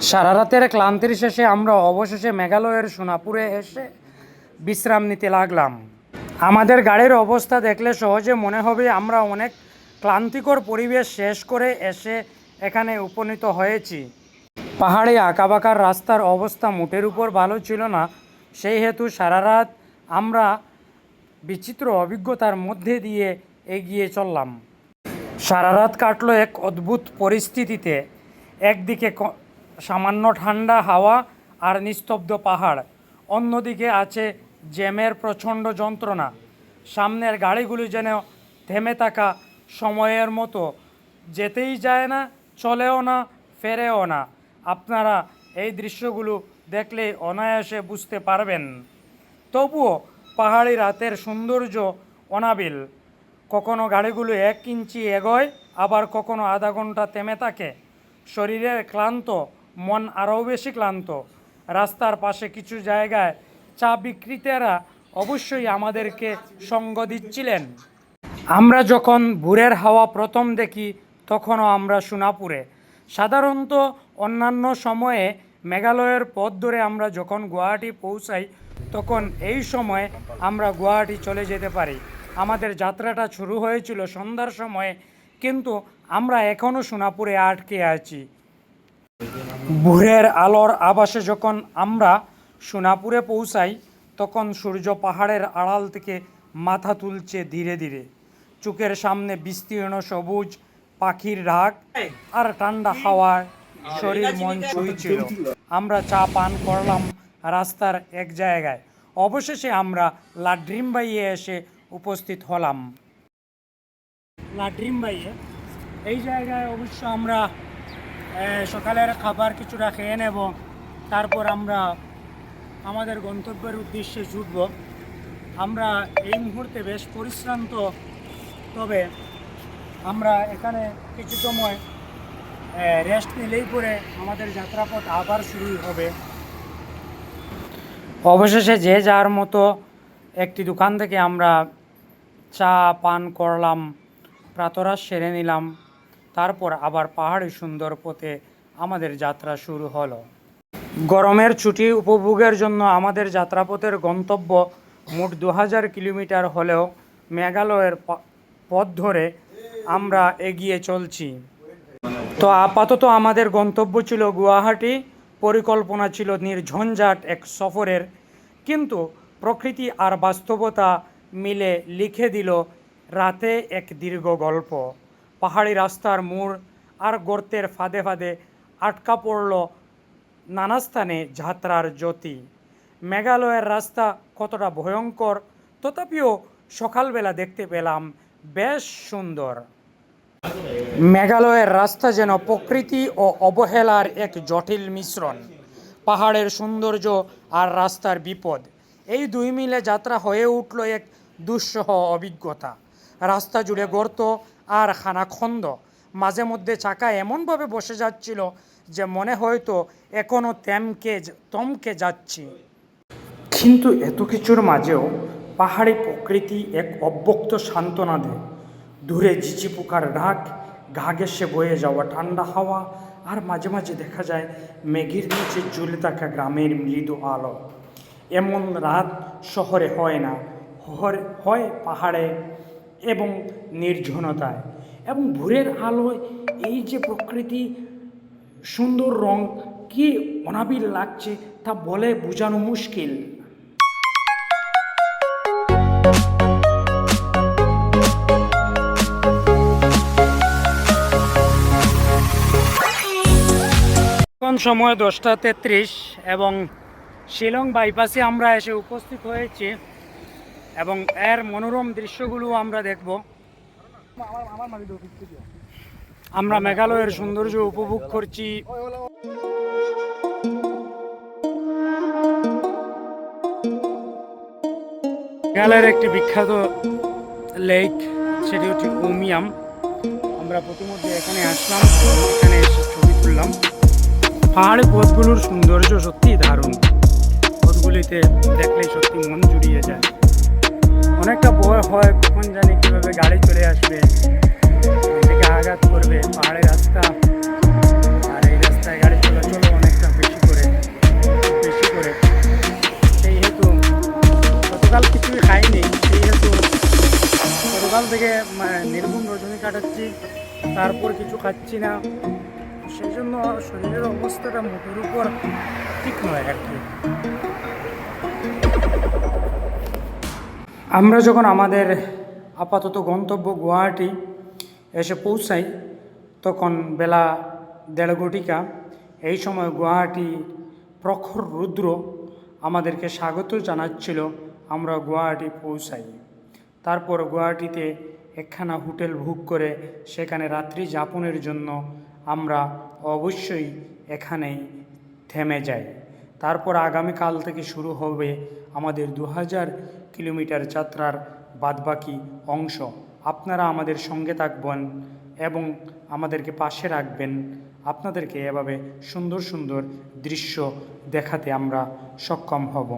সারা রাতের ক্লান্তির শেষে আমরা অবশেষে মেঘালয়ের সোনাপুরে এসে বিশ্রাম নিতে লাগলাম। আমাদের গাড়ির অবস্থা দেখলে সহজে মনে হবে আমরা অনেক ক্লান্তিকর পরিবেশ শেষ করে এসে এখানে উপনীত হয়েছি। পাহাড়ে আঁকাবাঁকার রাস্তার অবস্থা মোটের উপর ভালো ছিল না। সেই হেতু সারা রাত আমরা বিচিত্র অভিজ্ঞতার মধ্যে দিয়ে এগিয়ে চললাম। সারা রাত কাটলো এক অদ্ভুত পরিস্থিতিতে। একদিকে সামান্য ঠান্ডা হাওয়া আর নিস্তব্ধ পাহাড়। অন্যদিকে আছে জ্যামের প্রচণ্ড যন্ত্রণা। সামনের গাড়িগুলি যেন থেমে থাকা সময়ের মতো। যেতেই যায় না, চলেও না, ফেরেও না। আপনারা এই দৃশ্যগুলো দেখলে অনায়াসে বুঝতে পারবেন। তবুও পাহাড়ি রাতের সৌন্দর্য অনাবিল। কখনো গাড়িগুলো এক ইঞ্চি এগোয়, আবার কখনো আধা ঘণ্টা থেমে থাকে। শরীরের ক্লান্ত মন আরও বেশি ক্লান্ত। রাস্তার পাশে কিছু জায়গায় চা বিক্রেতারা অবশ্যই আমাদেরকে সঙ্গ দিচ্ছিলেন। আমরা যখন ভোরের হাওয়া প্রথম দেখি, তখনও আমরা সোনাপুরে। সাধারণত অন্যান্য সময়ে মেঘালয়ের পথ ধরে আমরা যখন গুয়াহাটি পৌঁছাই, তখন এই সময় আমরা গুয়াহাটি চলে যেতে পারি। আমাদের যাত্রাটা শুরু হয়েছিল সন্ধ্যার সময়ে, কিন্তু আমরা এখনও সোনাপুরে আটকে আছি। ভোরের আলোর আবাসে যখন আমরা সোনাপুরে পৌঁছাই, তখন সূর্য পাহাড়ের আড়াল থেকে মাথা তুলছে ধীরে ধীরে। চোখের সামনে বিস্তীর্ণ সবুজ পাখির ডাক আর ঠান্ডা হাওয়ায় শরীর মন ছুঁইছিল। আমরা চা পান করলাম রাস্তার এক জায়গায়। অবশেষে আমরা লাড্রিম বাইয়ে এসে উপস্থিত হলাম। লাড্রিম বাইয়ে। এই জায়গায় অবশ্য আমরা সকালের খাবার কিছুটা খেয়ে নেব, তারপর আমরা আমাদের গন্তব্যের উদ্দেশ্যে জুটব। আমরা এই মুহূর্তে বেশ পরিশ্রান্ত, তবে আমরা এখানে কিছু সময় রেস্ট নিলেই পরে আমাদের যাত্রাপথ আবার শুরু হবে। অবশেষে যে যার মতো একটি দোকান থেকে আমরা চা, পান করলাম, প্রাতরাশ সেরে নিলাম। তারপর আবার পাহাড়ি সুন্দর পথে আমাদের যাত্রা শুরু হলো। গরমের ছুটি উপভোগের জন্য আমাদের যাত্রাপথের গন্তব্য মোট দু হাজার কিলোমিটার হলেও মেঘালয়ের পথ ধরে আমরা এগিয়ে চলছি। তো আপাতত আমাদের গন্তব্য ছিল গুয়াহাটি, পরিকল্পনা ছিল নির্ঝঞ্ঝাট এক সফরের, কিন্তু প্রকৃতি আর বাস্তবতা মিলে লিখে দিল রাতে এক দীর্ঘ গল্প। পাহাড়ি রাস্তার মোড় আর গর্তের ফাঁদে ফাঁদে আটকা পড়ল নানা স্থানে যাত্রার জ্যোতি। মেঘালয়ের রাস্তা কতটা ভয়ঙ্কর, তথাপিও সকালবেলা দেখতে পেলাম বেশ সুন্দর। মেঘালয়ের রাস্তা যেন প্রকৃতি ও অবহেলার এক জটিল মিশ্রণ, পাহাড়ের সৌন্দর্য আর রাস্তার বিপদ। এই দুই মিলে যাত্রা হয়ে উঠল এক দুঃসহ অভিজ্ঞতা। রাস্তা জুড়ে গর্ত আর খানাখন্দ। মাঝে মধ্যে চাকা এমনভাবে বসে যাচ্ছিল যে মনে হয়তো এখনও তেমকে তমকে যাচ্ছি। কিন্তু এত কিছুর মাঝেও পাহাড়ি প্রকৃতি এক অব্যক্ত সান্ত্বনা দেয়। দূরে ঝিঝি পোকার ডাক ঘা ঘেসে বয়ে যাওয়া ঠান্ডা হাওয়া, আর মাঝে মাঝে দেখা যায় মেঘের নিচে ঝুলে থাকা গ্রামের মৃদু আলো। এমন রাত শহরে হয় না। হয় পাহাড়ে এবং নির্জনতায়। এবং ভোরের আলোয় এই যে প্রকৃতি সুন্দর রং, কি অনাবিল লাগছে তা বলে বোঝানো মুশকিল। সময় দশটা তেত্রিশ এবং শিলং বাইপাসে আমরা এসে উপস্থিত হয়েছি। এবং এর মনোরম দৃশ্যগুলো আমরা দেখব। আমরা মেঘালয়ের সৌন্দর্য উপভোগ করছি। মেঘালয়ের একটি বিখ্যাত লেক, সেটি হচ্ছে উমিয়াম। আমরা প্রতিমধ্যে এখানে আসলাম, এখানে এসে ছবি তুললাম। পাহাড়ি পথগুলোর সৌন্দর্য সত্যিই দারুণ। পথগুলিতে দেখলেই সত্যি মন জুড়িয়ে যায়। অনেকটা ভয় হয় কখন জানি কীভাবে গাড়ি চলে আসবে, এদিকে আঘাত করবে পাহাড়ের রাস্তা, আর এই রাস্তায় গাড়ি চলাচল অনেকটা বেশি করে বেশি করে। সেই হেতু গতকাল কিছুই খাইনি সেই হেতু গতকাল থেকে নির্গুণ রজনী কাটাচ্ছি, তারপর কিছু খাচ্ছি না। সেই জন্য শরীরের অবস্থাটা মুখের উপর ঠিক নয় আর কি। আমরা যখন আমাদের আপাতত গন্তব্য গুয়াহাটি এসে পৌঁছাই, তখন বেলা দেড় ঘটিকা, এই সময় গুয়াহাটি প্রখর রুদ্র আমাদেরকে স্বাগত জানাচ্ছিল, আমরা গুয়াহাটি পৌঁছাই। তারপর গুয়াহাটিতে একখানা হোটেল বুক করে, সেখানে রাত্রি যাপনের জন্য আমরা অবশ্যই এখানেই থেমে যাই। তারপর আগামীকাল থেকে শুরু হবে আমাদের দু হাজার কিলোমিটার যাত্রার বাদবাকি অংশ। আপনারা আমাদের সঙ্গে থাকবেন এবং আমাদেরকে পাশে রাখবেন। আপনাদেরকে এভাবে সুন্দর সুন্দর দৃশ্য দেখাতে আমরা সক্ষম হব।